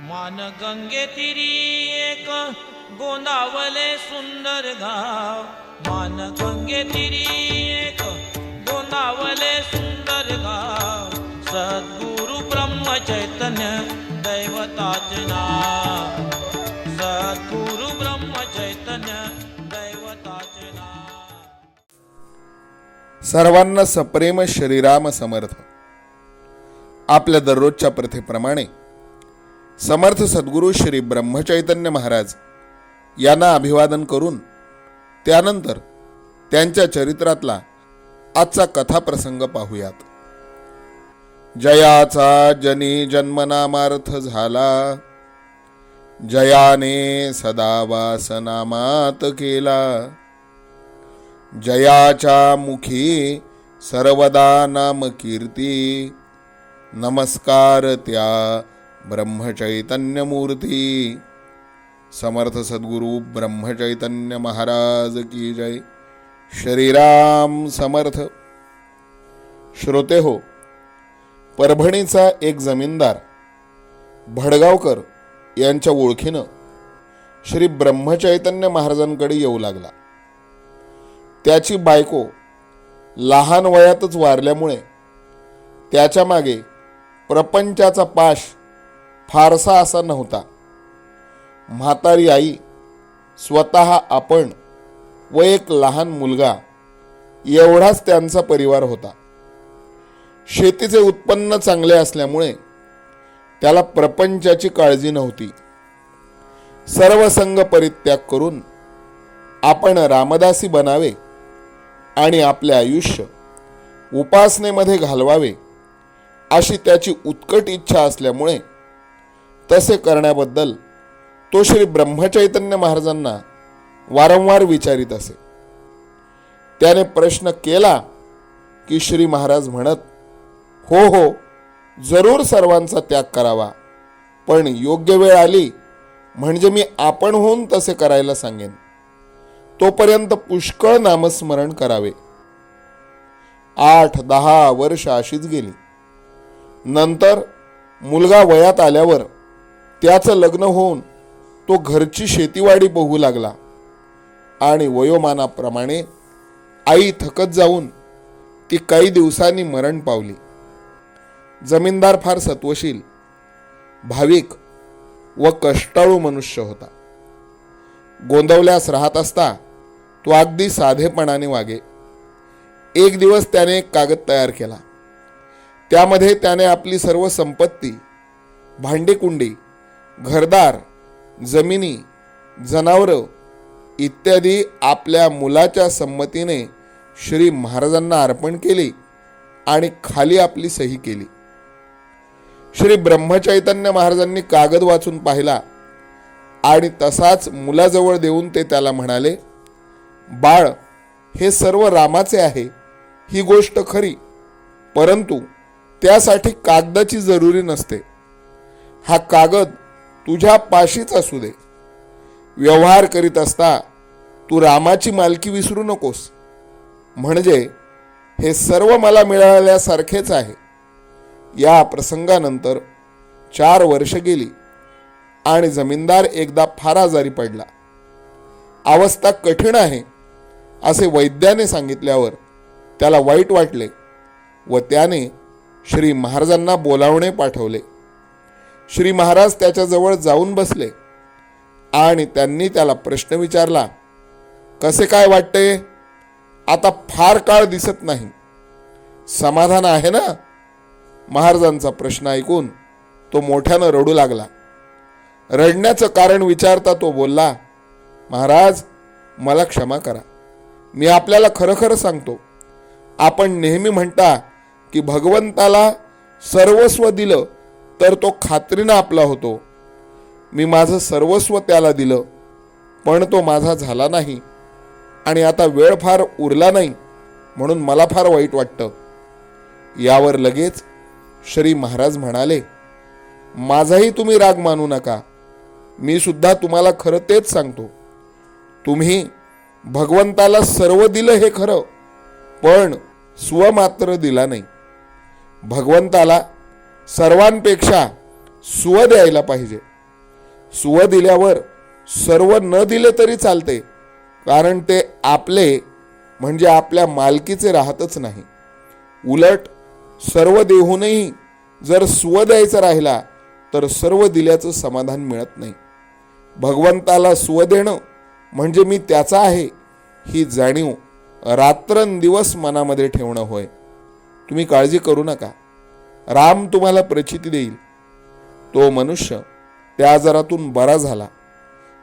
मान गंगे तिरी एक गोंदावले सुंदर गाव. मान गंगे तिरी एक गोंदावले सुंदर गाव. सद्गुरु ब्रह्म चैतन्य दैवताचे नाव. सद्गुरु ब्रह्म चैतन्य दैवताचे नाव. सर्वांना सप्रेम श्रीराम समर्थ. आपल्या दररोजच्या प्रथेप्रमाणे समर्थ सद्गुरू श्री ब्रह्मचैतन्य महाराज यांना अभिवादन करून त्यानंतर त्यांच्या चरित्रातला आजचा कथाप्रसंग पाहूयात. जयाचा जनी जन्मनामार्थ झाला. जयाने सदा वासनामात केला. जयाच्या मुखी सर्वदा नाम कीर्ती नमस्कार त्या ब्रह्मचैतन्य मूर्ती समर्थ सद्गुरु ब्रह्मचैतन्य महाराज की जय। श्रीराम समर्थ। श्रोते हो परभणीचा एक जमीनदार भडगावकर यांच्या ओळखीनं श्री ब्रह्मचैतन्य महाराजांकडे येऊ लागला. त्याची बायको लहान वयातच वारल्यामुळे त्याच्यामागे प्रपंचाचा पाश फारसा असा नव्हता. म्हातारी आई स्वतः आपण व एक लहान मुलगा एवढाच त्यांचा परिवार होता. शेतीचे उत्पन्न चांगले असल्यामुळे त्याला प्रपंचाची काळजी नव्हती. सर्व संघ परित्याग करून आपण रामदासी बनावे आणि आपले आयुष्य उपासनेमध्ये घालवावे अशी त्याची उत्कट इच्छा असल्यामुळे तसे करण्याबद्दल तो श्री ब्रह्मचैतन्य महाराजांना वारंवार विचारित असे. त्याने प्रश्न केला की श्री महाराज म्हणत हो हो जरूर सर्वांचा त्याग करावा पण योग्य वेळ आली म्हणजे मी आपण होऊन तसे करायला सांगेन. तोपर्यंत पुष्कळ नामस्मरण करावे. आठ दहा वर्ष अशीच गेली. नंतर मुलगा वयात आल्यावर त्याचं लग्न होऊन तो घरची शेतीवाडी बघू लागला. आणि वयोमानाप्रमाणे आई थकत जाऊन ती काही दिवसांनी मरण पावली. जमीनदार फार सत्वशील भाविक व कष्टाळू मनुष्य होता. गोंदवल्यास राहत असता तो अगदी साधेपणाने वागे. एक दिवस त्याने एक कागद तयार केला. त्यामध्ये त्याने आपली सर्व संपत्ती भांडेकुंडी घरदार जमिनी जनावरं इत्यादी आपल्या मुलाच्या संमतीने श्री महाराजांना अर्पण केली आणि खाली आपली सही केली. श्री ब्रह्मचैतन्य महाराजांनी कागद वाचून पाहिला आणि तसाच मुलाजवळ देऊन ते त्याला म्हणाले बाळ हे सर्व रामाचे आहे ही गोष्ट खरी परंतु त्यासाठी कागदाची जरुरी नसते. हा कागद तुझ्या पाशीच असू दे. व्यवहार करीत असता तू रामाची मालकी विसरू नकोस. म्हणजे हे सर्व मला मिळाल्यासारखेच आहे. या प्रसंगानंतर चार वर्ष गेली आणि जमीनदार एकदा फार आजारी पडला. अवस्था कठीण आहे असे वैद्याने सांगितल्यावर त्याला वाईट वाटले व त्याने श्री महाराजांना बोलावणे पाठवले. श्री महाराज त्याच्याजवळ जाऊन बसले आणि त्यांनी त्याला प्रश्न विचारला कसे काय वाटते? आता फार काळ दिसत नाही. समाधान आहे ना? महाराजांचा प्रश्न ऐकून तो मोठ्यानं रडू लागला. रडण्याचं कारण विचारता तो बोलला महाराज मला क्षमा करा. मी आपल्याला खरं खरं सांगतो. आपण नेहमी म्हणता की भगवंताला सर्वस्व दिलं तर तो खात्रीनं आपला होतो. मी माझं सर्वस्व त्याला दिलं पण तो माझा झाला नाही आणि आता वेळ फार उरला नाही म्हणून मला फार वाईट वाटतं. यावर लगेच श्री महाराज म्हणाले माझाही तुम्ही राग मानू नका. मी सुद्धा तुम्हाला खरं तेच सांगतो. तुम्ही भगवंताला सर्व दिलं हे खरं पण स्व मात्र दिला नाही. भगवंताला सर्वांपेक्षा सुव द्यायला पाहिजे. सुव दिल्यावर सर्व न दिले तरी चालते कारण ते आपले म्हणजे आपल्या मालकीचे राहतच नाही. उलट सर्व देऊनही जर स्व द्यायचा राहिला तर सर्व दिल्याचं समाधान मिळत नाही. भगवंताला स्व देणं म्हणजे मी त्याचा आहे ही जाणीव रात्रंदिवस मनामध्ये ठेवणं होय. तुम्ही काळजी करू नका. राम तुम्हाला प्रचिती देईल. तो मनुष्य त्या आजारातून बरा झाला.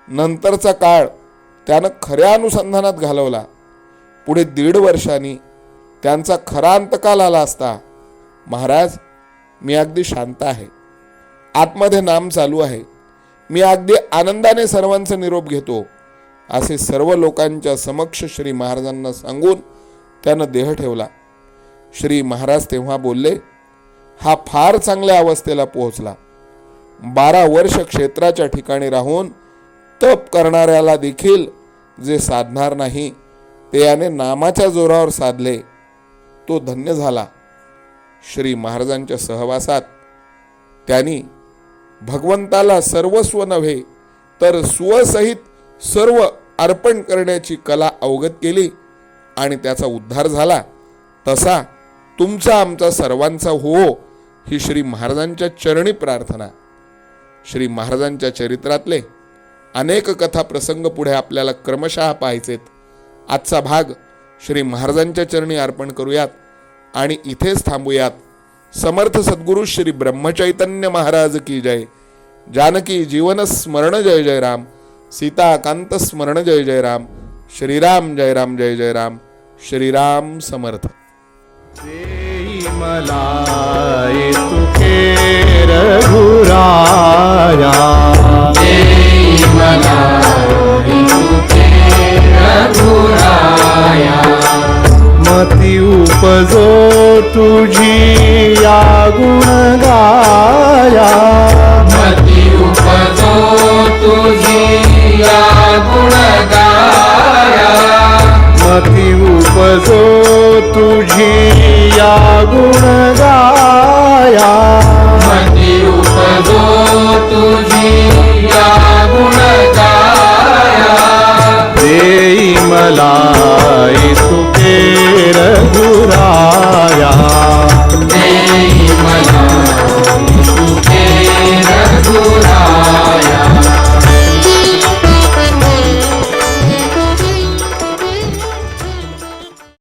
नंतरचा काळ त्यानं खऱ्या अनुसंधानात घालवला. पुढे दीड वर्षांनी त्यांचा खरा अंतकाल आला असता महाराज मी अगदी शांत आहे. आतमध्ये नाम चालू आहे. मी अगदी आनंदाने सर्वांचा निरोप घेतो असे सर्व लोकांच्या समक्ष श्री महाराजांना सांगून त्यानं देह ठेवला. श्री महाराज तेव्हा बोलले हा फार चांगल्या अवस्थेला पोहोचला. बारा वर्ष क्षेत्राच्या ठिकाणी राहून तप करणाऱ्याला देखील जे साधणार नाही ते याने नामाच्या जोरावर साधले. तो धन्य झाला. श्री महाराजांच्या सहवासात त्यांनी भगवंताला सर्वस्व नव्हे तर स्वसहित सर्व अर्पण करण्याची कला अवगत केली आणि त्याचा उद्धार झाला. तसा तुमचा आमचा सर्वांचा हो ही श्री महाराजांच्या चरणी प्रार्थना. श्री महाराजांच्या चरित्रातले अनेक कथा प्रसंग पुढे आपल्याला क्रमशः पाहायचेत. आजचा भाग श्री महाराजांच्या चरणी अर्पण करूयात आणि इथेच थांबूयात. समर्थ सद्गुरु श्री ब्रह्मचैतन्य महाराज की जय. जानकी जीवन स्मरण जय जय राम. सीताकांत स्मरण जय जय राम. श्रीराम जय राम जय जय राम. श्रीराम समर्थ. मला तुके रघुराया। मती उपजो तुझी या गुण गाया मती उपजो तुझी या गुणगाया। मती उपजो तुझी या गुण गाया मती उपजो तुझी या गुण गाया मला